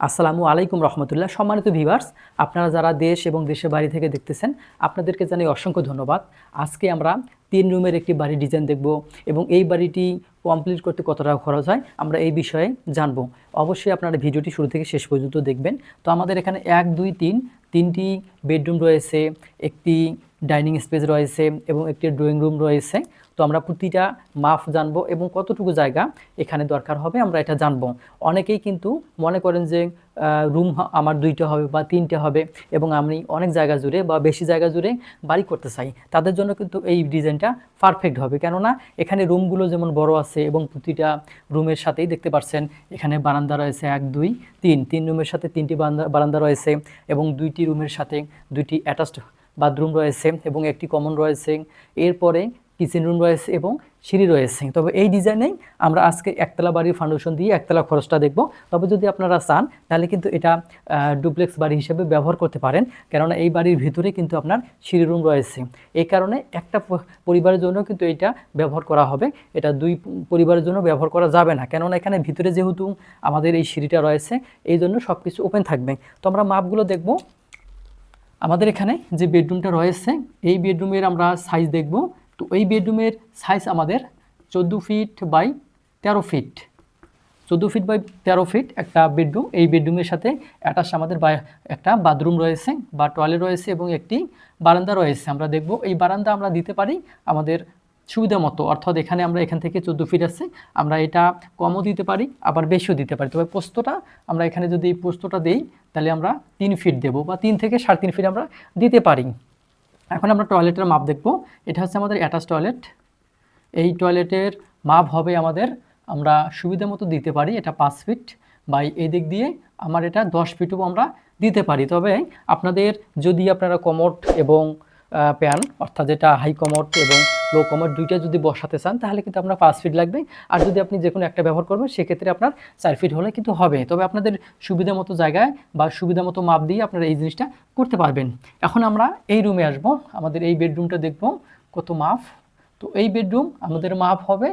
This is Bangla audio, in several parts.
আসসালামু আলাইকুম রহমতুল্লাহ। সম্মানিত ভিভার্স আপনারা যারা দেশ এবং দেশের বাড়ি থেকে দেখতেছেন, আপনাদেরকে জানাই অসংখ্য ধন্যবাদ। আজকে আমরা তিন রুমের একটি বাড়ির ডিজাইন দেখব এবং এই বাড়িটি কমপ্লিট করতে কত টাকা খরচ হয়, আমরা এই বিষয়ে জানব। অবশ্যই আপনারা ভিডিওটি শুরু থেকে শেষ পর্যন্ত দেখবেন। তো আমাদের এখানে এক, দুই, তিন, তিনটি বেডরুম রয়েছে, একটি ডাইনিং স্পেস রয়েছে এবং একটি ড্রয়িং রুম রয়েছে। তো আমরা প্রতিটা মাপ জানব এবং কতটুকু জায়গা এখানে দরকার হবে আমরা এটা জানব। অনেকেই কিন্তু মনে করেন যে রুম আমার দুইটা হবে বা তিনটে হবে এবং আমি অনেক জায়গা জুড়ে বা বেশি জায়গা জুড়ে বাড়ি করতে চাই। তাদের জন্য কিন্তু এই ডিজাইনটা পারফেক্ট হবে। কেননা এখানে রুমগুলো যেমন বড় আছে এবং প্রতিটা রুমের সাথেই দেখতে পাচ্ছেন এখানে বারান্দা রয়েছে এক, দুই, তিন। তিন রুমের সাথে তিনটি বারান্দা বারান্দা রয়েছে এবং দুইটি রুমের সাথে দুইটি অ্যাটাচড বাথরুম রয়েছে এবং একটি কমন রয়েছে। এরপরে কিচেন রুম রয়েছে এবং সিঁড়ি রয়েছে। তবে এই ডিজাইনেই আমরা আজকে একতলা বাড়ির ফাউন্ডেশন দিয়ে একতলা খরচটা দেখব। তবে যদি আপনারা চান, তাহলে কিন্তু এটা ডুপ্লেক্স বাড়ি হিসেবে ব্যবহার করতে পারেন। কেননা এই বাড়ির ভিতরে কিন্তু আপনার সিঁড়ি রুম রয়েছে। এই কারণে একটা পরিবারের জন্য কিন্তু এটা ব্যবহার করা হবে। এটা দুই পরিবারের জন্য ব্যবহার করা যাবে না। কেননা এখানে ভিতরে যেহেতু আমাদের এই সিঁড়িটা রয়েছে, এই জন্য সব কিছু ওপেন থাকবে। তো আমরা মাপগুলো দেখব। আমাদের এখানে যে বেডরুমটা রয়েছে, এই বেডরুমের আমরা সাইজ দেখব। তো এই বেডরুমের সাইজ আমাদের চোদ্দ ফিট বাই তেরো ফিট চোদ্দ ফিট বাই তেরো ফিট একটা বেডরুম। এই বেডরুমের সাথে অ্যাটাচ আমাদের একটা বাথরুম রয়েছে বা টয়লেট রয়েছে এবং একটি বারান্দা রয়েছে। আমরা দেখব এই বারান্দা আমরা দিতে পারি আমাদের সুবিধা মতো। অর্থাৎ এখানে আমরা এখান থেকে চোদ্দ ফিট আছে, আমরা এটা কমও দিতে পারি, আবার বেশিও দিতে পারি। তবে পোস্তটা আমরা এখানে যদি এই পোস্তটা দিই, তাহলে আমরা তিন ফিট দেবো বা তিন থেকে সাড়ে তিন ফিট আমরা দিতে পারি। এখন আমরা টয়লেটের মাপ দেখব। এটা হচ্ছে আমাদের অ্যাটাচ টয়লেট এই টয়লেটের মাপ হবে আমাদের, আমরা সুবিধা মতো দিতে পারি, এটা পাঁচ ফিট বাই এদিক দিয়ে আমার এটা দশ ফিটও আমরা দিতে পারি। তবে আপনাদের যদি আপনারা কমট এবং প্যান অর্থাৎ যেটা হাই কমোট এবং লো কমোড দুইটা যদি বসাতে চান, তাহলে কিন্তু আপনার পাঁচ ফিট লাগবে। আর যদি আপনি যে কোনো একটা ব্যবহার করবেন, সেক্ষেত্রে আপনার চার ফিট হলে কিন্তু হবে। তবে আপনাদের সুবিধা মতো জায়গায় বা সুবিধা মতো মাপ দিয়ে আপনারা এই জিনিসটা করতে পারবেন। এখন আমরা এই রুমে আসব। আমাদের এই বেডরুমটা দেখব কত মাপ। তো এই বেডরুম আমাদের মাপ হবে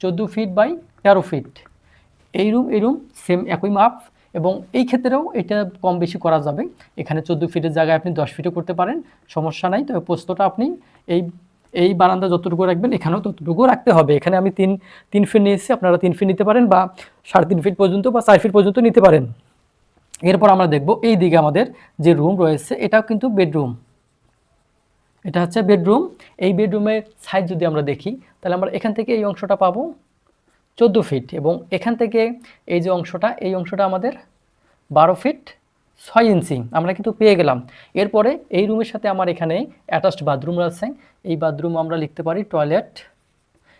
চোদ্দ ফিট বাই তেরো ফিট এই রুম এই রুম সেম একই মাপ। এবং এই ক্ষেত্রেও এটা কম বেশি করা যাবে। এখানে চোদ্দ ফিটের জায়গায় আপনি দশ ফিটও করতে পারেন। সমস্যা নাই। তবে পোস্তটা আপনি এই এই বারান্দা যতটুকু রাখবেন, এখানেও ততটুকু রাখতে হবে। এখানে আমি তিন তিন ফিট নিয়েছি, আপনারা তিন ফিট নিতে পারেন বা সাড়ে তিন ফিট পর্যন্ত বা চার ফিট পর্যন্ত নিতে পারেন। এরপর আমরা দেখব এই দিকে আমাদের যে রুম রয়েছে, এটাও কিন্তু বেডরুম। এটা হচ্ছে বেডরুম। এই বেডরুমের সাইজ যদি আমরা দেখি, তাহলে আমরা এখান থেকে এই অংশটা পাবো চোদ্দ ফিট এবং এখান থেকে এই যে অংশটা, এই অংশটা আমাদের বারো ফিট। ছয় ইঞ্চি, আমরা কিন্তু পেয়ে গেলাম। এরপরে এই রুমের সাথে আমার এখানে অ্যাটাচড বাথরুম আছে এই বাথরুম আমরা লিখতে পারি টয়লেট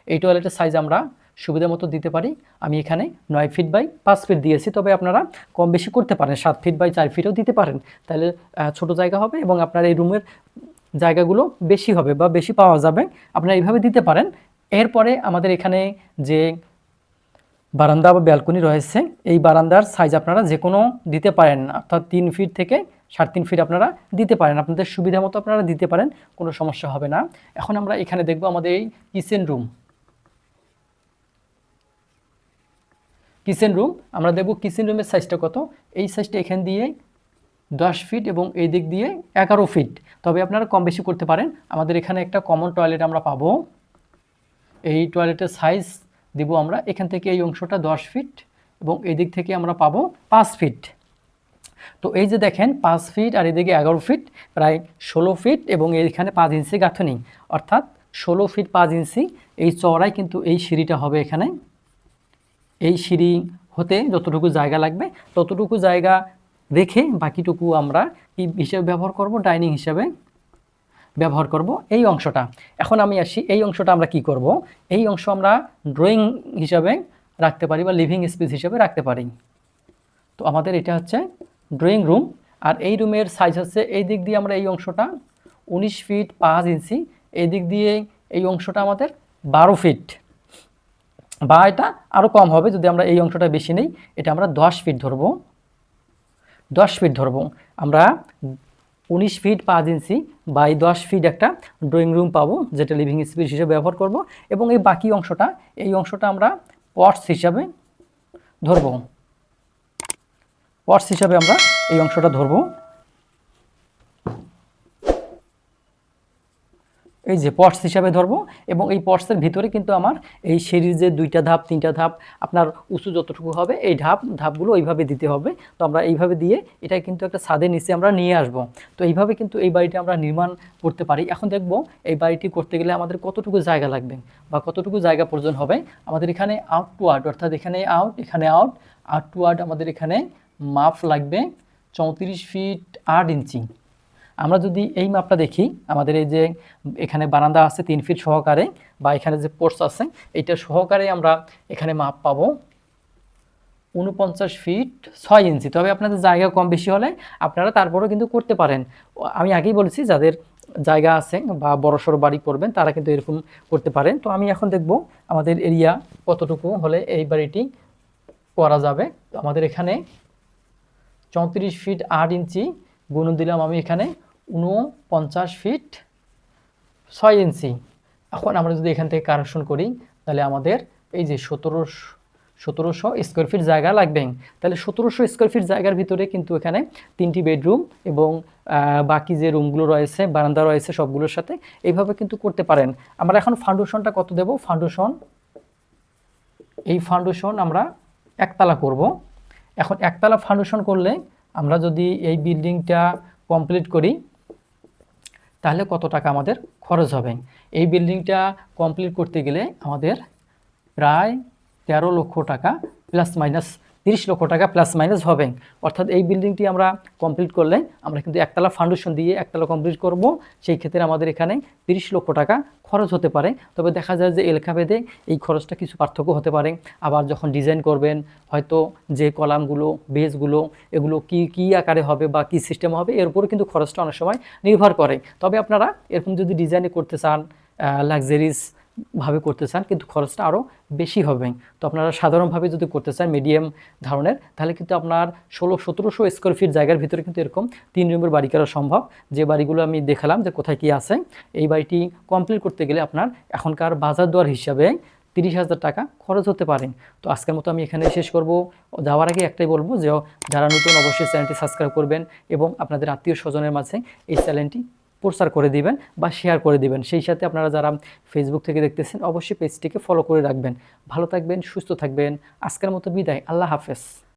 এই টয়লেটের সাইজ আমরা সুবিধা মতো দিতে পারি। আমি এখানে নয় ফিট বাই পাঁচ ফিট দিয়েছি, তবে আপনারা কম বেশি করতে পারেন, সাত ফিট বাই চার ফিটও দিতে পারেন। তাহলে ছোট জায়গা হবে এবং আপনার এই রুমের জায়গাগুলো বেশি হবে বা বেশি পাওয়া যাবে। আপনারা এইভাবে দিতে পারেন। এরপরে আমাদের এখানে যে বারান্দা বা ব্যালকনি রয়েছে। এই বারান্দার সাইজ আপনারা যে কোনো দিতে পারেন অর্থাৎ তিন ফিট থেকে সাড়ে তিন ফিট আপনারা দিতে পারেন। আপনাদের সুবিধা মতো আপনারা দিতে পারেন, কোনো সমস্যা হবে না। এখন আমরা এখানে দেখব আমাদের এই কিচেন রুম কিচেন রুম আমরা দেখব কিচেন রুমের সাইজটা কত। এই সাইজটা এখান দিয়ে দশ ফিট এবং এই দিক দিয়ে এগারো ফিট তবে আপনারা কম বেশি করতে পারেন। আমাদের এখানে একটা কমন টয়লেট আমরা পাবো। এই টয়লেটের সাইজ দিব আমরা, এখান থেকে এই অংশটা দশ ফিট এবং এদিক থেকে আমরা পাবো পাঁচ ফিট তো এই যে দেখেন, পাঁচ ফিট আর এদিকে এগারো ফিট প্রায় ষোলো ফিট এবং এইখানে পাঁচ ইঞ্চি গাঁথনি। অর্থাৎ ষোলো ফিট পাঁচ ইঞ্চি এই চওড়ায় কিন্তু এই সিঁড়িটা হবে এখানে। এই সিঁড়ি হতে যতটুকু জায়গা লাগবে, ততটুকু জায়গা রেখে বাকিটুকু আমরা কি হিসেবে ব্যবহার করব? ডাইনিং হিসেবে। ব্যবহার করব এই অংশটা। এখন আমি আসি, এই অংশটা আমরা কি করব? এই অংশ আমরা ড্রয়িং হিসাবে রাখতে পারি বা লিভিং স্পেস হিসাবে রাখতে পারি। তো আমাদের এটা হচ্ছে ড্রয়িং রুম আর এই রুমের সাইজ হচ্ছে এই দিক দিয়ে আমরা এই অংশটা উনিশ ফিট পাঁচ ইঞ্চি, এই দিক দিয়ে এই অংশটা আমাদের বারো ফিট বা এটা আরও কম হবে যদি আমরা এই অংশটা বেশি নেই, এটা আমরা দশ ফিট ধরবো। দশ ফিট ধরবো। আমরা উনিশ ফিট পাঁচ ইঞ্চি বাই দশ ফিট একটা ড্রয়িং রুম পাবো, যেটা লিভিং স্পেস হিসেবে ব্যবহার করব। এবং এই বাকি অংশটা, এই অংশটা আমরা পটস হিসাবে ধরব। পটস হিসাবে আমরা এই অংশটা ধরবো। এই যে পটস হিসাবে ধরবো এবং এই পটসের ভিতরে কিন্তু আমার এই যে দুইটা ধাপ, তিনটা ধাপ আপনার উঁচু যতটুকু হবে, এই ধাপ, ধাপগুলো ওইভাবে দিতে হবে। তো আমরা এইভাবে দিয়ে এটা কিন্তু একটা ছাদের নিচে আমরা নিয়ে আসব। তো এইভাবে কিন্তু এই বাড়িটা আমরা নির্মাণ করতে পারি। এখন দেখব এই বাড়িটি করতে গেলে আমাদের কতটুকু জায়গা লাগবে বা কতটুকু জায়গা প্রয়োজন হবে। আমাদের এখানে আউট টু আউট অর্থাৎ এখানে আউট এখানে আউট আউট টু আউট আমাদের এখানে মাফ লাগবে চৌত্রিশ ফিট আট ইঞ্চি। আমরা যদি এই মাপটা দেখি, আমাদের এই যে এখানে বারান্দা আছে তিন ফিট সহকারে বা এখানে যে পোর্টস আছে, এইটা সহকারে আমরা এখানে মাপ পাবো উনপঞ্চাশ ফিট ছয় ইঞ্চি। তবে আপনাদের জায়গা কম বেশি হলে আপনারা তারপরেও কিন্তু করতে পারেন। আমি আগেই বলেছি, যাদের জায়গা আছে বা বড়সড় বাড়ি করবেন, তারা কিন্তু এরকম করতে পারেন। তো আমি এখন দেখব আমাদের এরিয়া কতটুকু হলে এই বাড়িটি করা যাবে। আমাদের এখানে চৌত্রিশ ফিট আট ইঞ্চি গুণ দিলাম আমি এখানে। উনপঞ্চাশ ফিট ছয় ইঞ্চি। এখন আমরা যদি এখান থেকে কারেকশন করি, তাহলে আমাদের এই যে সতেরো সতেরোশো স্কোয়ার ফিট জায়গা লাগবে। তাহলে সতেরোশো স্কোয়ার ফিট জায়গার ভিতরে কিন্তু এখানে তিনটি বেডরুম এবং বাকি যে রুমগুলো রয়েছে, বারান্দা রয়েছে সবগুলোর সাথে এইভাবে কিন্তু করতে পারেন। আমরা এখন ফাউন্ডেশনটা কত দেব? ফাউন্ডেশন এই ফাউন্ডেশন আমরা একতলা করব। এখন একতলা ফাউন্ডেশন করলে আমরা যদি এই বিল্ডিংটা কমপ্লিট করি তাহলে কত টাকা আমাদের খরচ হবে? এই বিল্ডিংটা কমপ্লিট করতে গেলে আমাদের প্রায় তেরো লক্ষ টাকা প্লাস মাইনাস তিরিশ লক্ষ টাকা প্লাস মাইনাস হবে। অর্থাৎ এই বিল্ডিংটি আমরা কমপ্লিট করলে আমরা কিন্তু একতলা ফাউন্ডেশন দিয়ে একতলা কমপ্লিট করব। সেই ক্ষেত্রে আমাদের এখানে তিরিশ লক্ষ টাকা খরচ হতে পারে। তবে দেখা যায় যে এলাকা ভেদে এই খরচটা কিছু পার্থক্য হতে পারে। আবার যখন ডিজাইন করবেন, হয়তো যে কলামগুলো বেসগুলো এগুলো কি কি আকারে হবে বা কি সিস্টেম হবে, এর উপরে কিন্তু খরচটা অনেক সময় নির্ভর করে। তবে আপনারা এরকম যদি ডিজাইনে করতে চান লাক্সারিস ভাবে করতে চান, কিন্তু খরচটা আরও বেশি হবে। তো আপনারা সাধারণভাবে যদি করতে চান মিডিয়াম ধরনের, তাহলে কিন্তু আপনার ষোলো, সতেরোশো স্কোয়ার ফিট জায়গার ভিতরে কিন্তু এরকম তিন রুমের বাড়ি করা সম্ভব। যে বাড়িগুলো আমি দেখালাম যে কোথায় কী আছে, এই বাড়িটি কমপ্লিট করতে গেলে আপনার এখনকার বাজার দর হিসাবে তিরিশ হাজার টাকা খরচ হতে পারে। তো আজকের মতো আমি এখানে শেষ করব। যাওয়ার আগে একটাই বলব যে যারা নতুন অবশ্যই চ্যানেলটি সাবস্ক্রাইব করবেন এবং আপনাদের আত্মীয় স্বজনের মাঝে এই চ্যানেলটি প্রচার করে দিবেন বা শেয়ার করে দিবেন। সেই সাথে আপনারা যারা ফেসবুক থেকে দেখতেছেন, অবশ্যই পেজটিকে ফলো করে রাখবেন। ভালো থাকবেন, সুস্থ থাকবেন। আজকের মতো বিদায়। আল্লাহ হাফেজ।